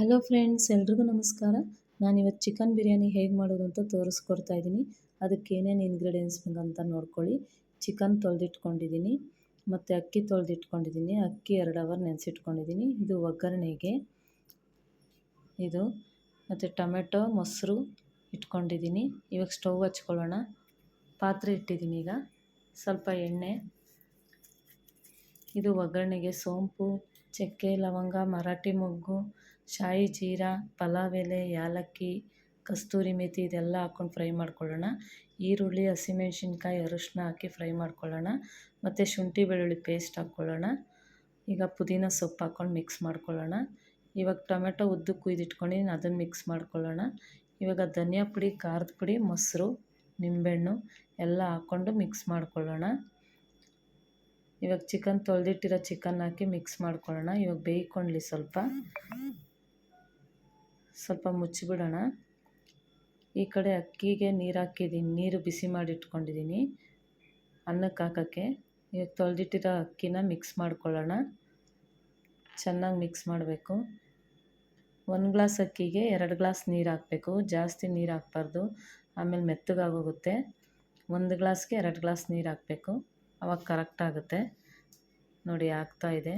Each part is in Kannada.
ಹಲೋ ಫ್ರೆಂಡ್ಸ್, ಎಲ್ರಿಗೂ ನಮಸ್ಕಾರ. ನಾನಿವತ್ತು ಚಿಕನ್ ಬಿರಿಯಾನಿ ಹೇಗೆ ಮಾಡೋದು ಅಂತ ತೋರಿಸ್ಕೊಡ್ತಾ ಇದ್ದೀನಿ. ಅದಕ್ಕೆ ಏನೇನು ಇಂಗ್ರೀಡಿಯೆಂಟ್ಸ್ ಬೇಕಂತ ನೋಡ್ಕೊಳ್ಳಿ. ಚಿಕನ್ ತೊಳೆದಿಟ್ಕೊಂಡಿದ್ದೀನಿ. ಮತ್ತು ಅಕ್ಕಿ ತೊಳೆದಿಟ್ಕೊಂಡಿದ್ದೀನಿ. ಅಕ್ಕಿ ಎರಡು ಅವರ್ ನೆನೆಸಿಟ್ಕೊಂಡಿದ್ದೀನಿ. ಇದು ಒಗ್ಗರಣೆಗೆ. ಇದು. ಮತ್ತು ಟೊಮೆಟೊ, ಮೊಸರು ಇಟ್ಕೊಂಡಿದ್ದೀನಿ. ಇವಾಗ ಸ್ಟವ್ ಹಚ್ಕೊಳ್ಳೋಣ. ಪಾತ್ರೆ ಇಟ್ಟಿದ್ದೀನಿ ಈಗ. ಸ್ವಲ್ಪ ಎಣ್ಣೆ. ಇದು ಒಗ್ಗರಣೆಗೆ ಸೋಂಪು. ಚಕ್ಕೆ, ಲವಂಗ, ಮರಾಠಿ ಮೊಗ್ಗು, ಶಾಯಿ ಜೀರಾ, ಪಲಾವ್ ಎಲೆ ಏಲಕ್ಕಿ ಕಸ್ತೂರಿ ಮೇಥಿ ಇದೆಲ್ಲ ಹಾಕ್ಕೊಂಡು ಫ್ರೈ ಮಾಡ್ಕೊಳ್ಳೋಣ. ಈರುಳ್ಳಿ, ಹಸಿಮೆಣ್ಸಿನ್ಕಾಯಿ ಅರಿಶಿನ ಹಾಕಿ ಫ್ರೈ ಮಾಡ್ಕೊಳ್ಳೋಣ. ಮತ್ತು ಶುಂಠಿ ಬೆಳ್ಳುಳ್ಳಿ ಪೇಸ್ಟ್ ಹಾಕ್ಕೊಳ್ಳೋಣ. ಈಗ ಪುದೀನ ಸೊಪ್ಪು ಹಾಕ್ಕೊಂಡು ಮಿಕ್ಸ್ ಮಾಡ್ಕೊಳ್ಳೋಣ. ಇವಾಗ ಟೊಮೆಟೊ ಉದ್ದು ಕುಯ್ದಿಟ್ಕೊಂಡಿದ್ದೀನಿ ಅದನ್ನು ಮಿಕ್ಸ್ ಮಾಡ್ಕೊಳ್ಳೋಣ. ಇವಾಗ ಧನಿಯಾ ಪುಡಿ, ಖಾರದ ಪುಡಿ, ಮೊಸರು, ನಿಂಬೆಹಣ್ಣು ಎಲ್ಲ ಹಾಕ್ಕೊಂಡು ಮಿಕ್ಸ್ ಮಾಡ್ಕೊಳ್ಳೋಣ. ಇವಾಗ ಚಿಕನ್ ತೊಳೆದಿಟ್ಟಿರೋ ಚಿಕನ್ ಹಾಕಿ ಮಿಕ್ಸ್ ಮಾಡ್ಕೊಳ್ಳೋಣ. ಇವಾಗ ಬೇಯ್ಕೊಳ್ಳಿ ಸ್ವಲ್ಪ. ಸ್ವಲ್ಪ ಮುಚ್ಚಿಬಿಡೋಣ. ಈ ಕಡೆ ಅಕ್ಕಿಗೆ ನೀರು ಹಾಕಿದ್ದೀನಿ ನೀರು ಬಿಸಿ ಮಾಡಿ ಇಟ್ಕೊಂಡಿದ್ದೀನಿ ಅನ್ನಕ್ಕೆ ಹಾಕೋಕ್ಕೆ. ಇವಾಗ ತೊಳೆದಿಟ್ಟಿರೋ ಅಕ್ಕಿನ ಮಿಕ್ಸ್ ಮಾಡ್ಕೊಳ್ಳೋಣ. ಚೆನ್ನಾಗಿ ಮಿಕ್ಸ್ ಮಾಡಬೇಕು. ಒಂದು ಗ್ಲಾಸ್ ಅಕ್ಕಿಗೆ ಎರಡು ಗ್ಲಾಸ್ ನೀರು ಹಾಕಬೇಕು. ಜಾಸ್ತಿ ನೀರು ಹಾಕ್ಬಾರ್ದು. ಆಮೇಲೆ ಮೆತ್ತಗಾಗೋಗುತ್ತೆ. ಒಂದು ಗ್ಲಾಸ್ಗೆ ಎರಡು ಗ್ಲಾಸ್ ನೀರು ಹಾಕಬೇಕು. ಅವಾಗ ಕರೆಕ್ಟ್ ಆಗುತ್ತೆ. ನೋಡಿ ಆಗ್ತಾ ಇದೆ.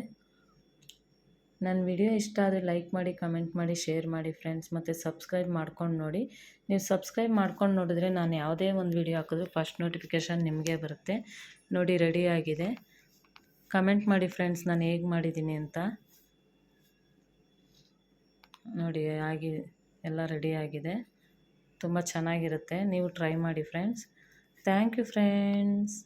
ನನ್ನ ವಿಡಿಯೋ ಇಷ್ಟ ಆದರೆ ಲೈಕ್ ಮಾಡಿ ಕಮೆಂಟ್ ಮಾಡಿ ಶೇರ್ ಮಾಡಿ ಫ್ರೆಂಡ್ಸ್ ಮತ್ತು ಸಬ್ಸ್ಕ್ರೈಬ್ ಮಾಡ್ಕೊಂಡು ನೋಡಿ. ನೀವು ಸಬ್ಸ್ಕ್ರೈಬ್ ಮಾಡ್ಕೊಂಡು ನೋಡಿದ್ರೆ ನಾನು ಯಾವುದೇ ಒಂದು ವಿಡಿಯೋ ಹಾಕಿದ್ರು ಫಸ್ಟ್ ನೋಟಿಫಿಕೇಷನ್ ನಿಮಗೆ ಬರುತ್ತೆ. ನೋಡಿ ರೆಡಿಯಾಗಿದೆ ಕಮೆಂಟ್ ಮಾಡಿ ಫ್ರೆಂಡ್ಸ್ ನಾನು ಹೇಗೆ ಮಾಡಿದ್ದೀನಿ ಅಂತ. ನೋಡಿ ಆಗಿ, ಎಲ್ಲ ರೆಡಿಯಾಗಿದೆ ತುಂಬ ಚೆನ್ನಾಗಿರುತ್ತೆ. ನೀವು ಟ್ರೈ ಮಾಡಿ ಫ್ರೆಂಡ್ಸ್ ಥ್ಯಾಂಕ್ ಯು ಫ್ರೆಂಡ್ಸ್